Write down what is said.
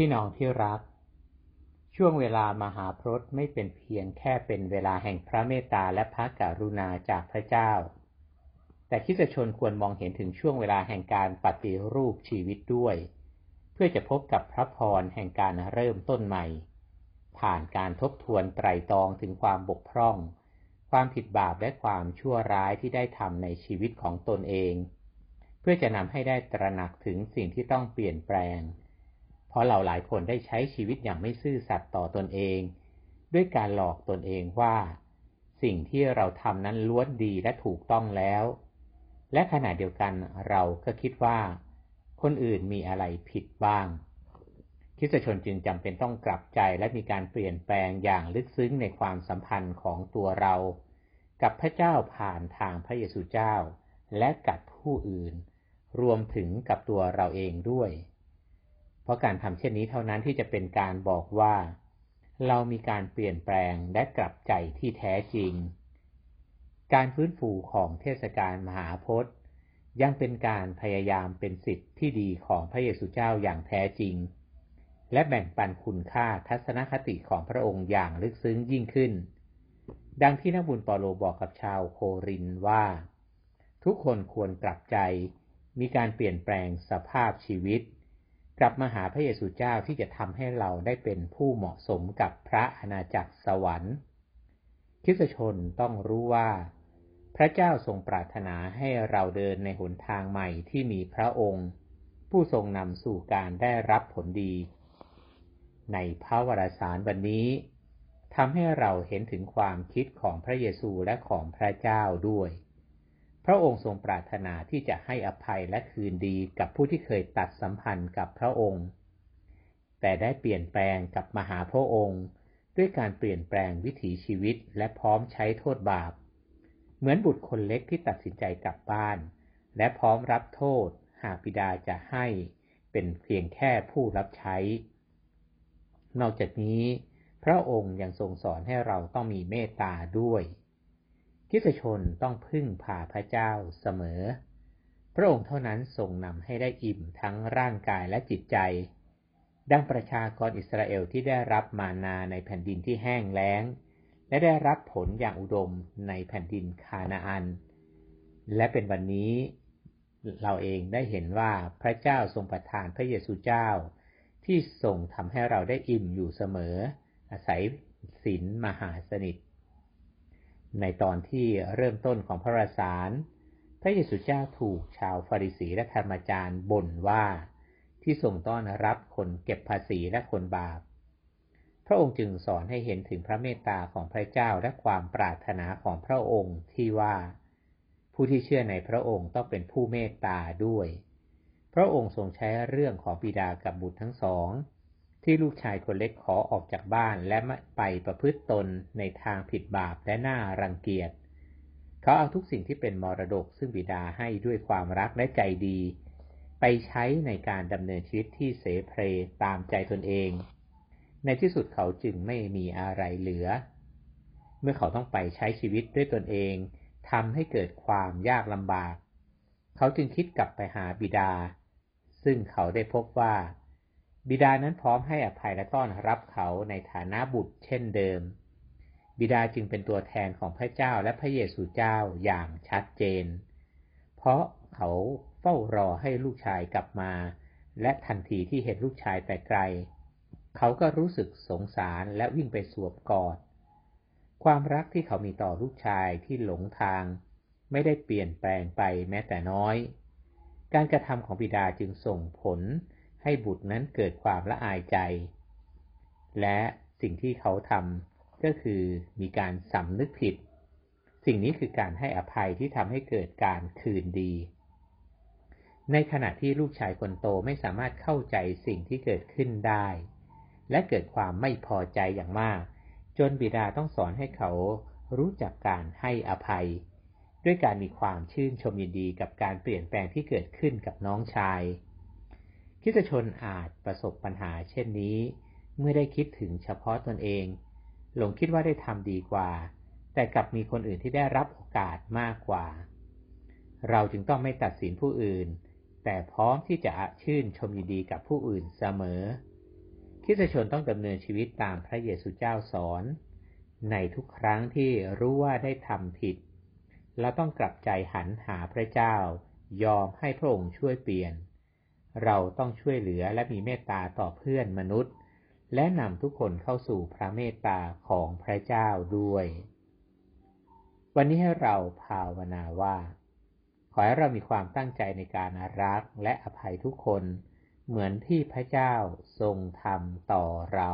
พี่น้องที่รัก ช่วงเวลามหาพรตไม่เป็นเพียงแค่เป็นเวลาแห่งพระเมตตาและพระกรุณาจากพระเจ้า แต่คิดชนควรมองเห็นถึงช่วงเวลาแห่งการปฏิรูปชีวิตด้วย เพื่อจะพบกับพระพรแห่งการเริ่มต้นใหม่ ผ่านการทบทวนไตรตรองถึงความบกพร่อง ความผิดบาปและความชั่วร้ายที่ได้ทำในชีวิตของตนเอง เพื่อจะนำให้ได้ตระหนักถึงสิ่งที่ต้องเปลี่ยนแปลง ราะเราหลายคนได้ใช้ชีวิตอย่างไม่ซื่อสัตย์ต่อตนเอง ด้วยการหลอกตนเองว่า สิ่งที่เราทำนั้นล้วนดีและถูกต้องแล้ว และขณะเดียวกันเราก็คิดว่า คนอื่นมีอะไรผิดบ้างคิดชนจึงจำเป็นต้องกลับใจและมีการเปลี่ยนแปลงอย่างลึกซึ้งในความสัมพันธ์ของตัวเรา กับพระเจ้าผ่านทางพระเยซูเจ้า และกับผู้อื่น รวมถึงกับตัวเราเองด้วย เพราะการทำเช่นนี้เท่านั้นที่จะเป็นการบอกว่า เรามีการเปลี่ยนแปลงและกลับใจที่แท้จริง การฟื้นฟูของเทศกาลมหาพจน์ ยังเป็นการพยายามเป็นสิทธิ์ที่ดีของพระเยซูเจ้าอย่างแท้จริง และแบ่งปันคุณค่าทัศนคติของพระองค์อย่างลึกซึ้งยิ่งขึ้น ดังที่นักบุญปอโลบอกกับชาวโครินว่า ทุกคนควรกลับใจมีการเปลี่ยนแปลงสภาพชีวิต กลับมาหาพระเยซูเจ้าที่จะทำให้เราได้เป็นผู้เหมาะสมกับพระอาณาจักรสวรรค์คริสชนต้องรู้ว่า พระเจ้าทรงปรารถนาให้เราเดินในหนทางใหม่ที่มีพระองค์ ผู้ทรงนำสู่การได้รับผลดี ในพระวรสารวันนี้ทำให้เราเห็นถึงความคิดของพระเยซูและของพระเจ้าด้วย พระองค์ทรงปรารถนาที่จะให้อภัยและคืนดีกับผู้ที่เคยตัดสัมพันธ์กับพระองค์ แต่ได้เปลี่ยนแปลงกับมหาพระองค์ ด้วยการเปลี่ยนแปลงวิถีชีวิตและพร้อมใช้โทษบาป เหมือนบุตรคนเล็กที่ตัดสินใจกลับบ้าน และพร้อมรับโทษ หากบิดาจะให้เป็นเพียงแค่ผู้รับใช้ นอกจากนี้ พระองค์ยังทรงสอนให้เราต้องมีเมตตาด้วย คิสชนต้องพึ่งพาพระเจ้าเสมอ พระองค์เท่านั้นทรงนำให้ได้อิ่มทั้งร่างกายและจิตใจ ดังประชากรอิสราเอลที่ได้รับมานาในแผ่นดินที่แห้งแล้ง และได้รับผลอย่างอุดมในแผ่นดินคานาอัน และเป็นวันนี้ เราเองได้เห็นว่าพระเจ้าทรงประทานพระเยซูเจ้า ที่ทรงทำให้เราได้อิ่มอยู่เสมอ อาศัยศีลมหาสนิท ในตอนที่เริ่มต้นของพระราสารพระเยซูเจ้าถูกชาวฟาริสีและธรรมจารย์บ่นว่าที่ส่งต้อนรับคนเก็บภาษีและคนบาป พระองค์จึงสอนให้เห็นถึงพระเมตตาของพระเจ้าและความปรารถนาของพระองค์ที่ว่า ผู้ที่เชื่อในพระองค์ต้องเป็นผู้เมตตาด้วย พระองค์ทรงใช้เรื่องของบิดากับบุตรทั้งสอง ที่ลูกชายคนเล็กขอออกจากบ้านและไปประพฤติตนในทางผิดบาปและน่ารังเกียจ เขาเอาทุกสิ่งที่เป็นมรดกซึ่งบิดาให้ด้วยความรักและใจดี ไปใช้ในการดำเนินชีวิตที่เสเพลตามใจตนเอง ในที่สุดเขาจึงไม่มีอะไรเหลือ เมื่อเขาต้องไปใช้ชีวิตด้วยตนเองทำให้เกิดความยากลำบาก เขาจึงคิดกลับไปหาบิดา ซึ่งเขาได้พบว่า บิดานั้นพร้อมให้อภัยและต้อนรับเขาในฐานะบุตรเช่นเดิม บิดาจึงเป็นตัวแทนของพระเจ้าและพระเยซูเจ้าอย่างชัดเจน เพราะเขาเฝ้ารอให้ลูกชายกลับมา และทันทีที่เห็นลูกชายแต่ไกล เขาก็รู้สึกสงสารและวิ่งไปสวบกอด ความรักที่เขามีต่อลูกชายที่หลงทาง ไม่ได้เปลี่ยนแปลงไปแม้แต่น้อย การกระทำของบิดาจึงส่งผล ให้บุตรนั้นเกิดความละอายใจ และสิ่งที่เขาทำก็คือมีการสำนึกผิด สิ่งนี้คือการให้อภัยที่ทำให้เกิดการคืนดี ในขณะที่ลูกชายคนโตไม่สามารถเข้าใจสิ่งที่เกิดขึ้นได้ และเกิดความไม่พอใจอย่างมาก จนบิดาต้องสอนให้เขารู้จักการให้อภัย ด้วยการมีความชื่นชมยินดีกับการเปลี่ยนแปลงที่เกิดขึ้นกับน้องชาย คิดชนอาจประสบปัญหาเช่นนี้ เมื่อได้คิดถึงเฉพาะตนเอง หลงคิดว่าได้ทำดีกว่า แต่กลับมีคนอื่นที่ได้รับโอกาสมากกว่า เราจึงต้องไม่ตัดสินผู้อื่น แต่พร้อมที่จะชื่นชมยินดีกับผู้อื่นเสมอคริสตชนต้องดำเนินชีวิตตามพระเยซูเจ้าสอน ในทุกครั้งที่รู้ว่าได้ทำผิด เราต้องกลับใจหันหาพระเจ้ายอมให้พระองค์ช่วยเปลี่ยน เราต้องช่วยเหลือและมีเมตตาต่อเพื่อนมนุษย์ และนำทุกคนเข้าสู่พระเมตตาของพระเจ้าด้วย วันนี้ให้เราภาวนาว่า ขอให้เรามีความตั้งใจในการรักและอภัยทุกคน เหมือนที่พระเจ้าทรงทำต่อเรา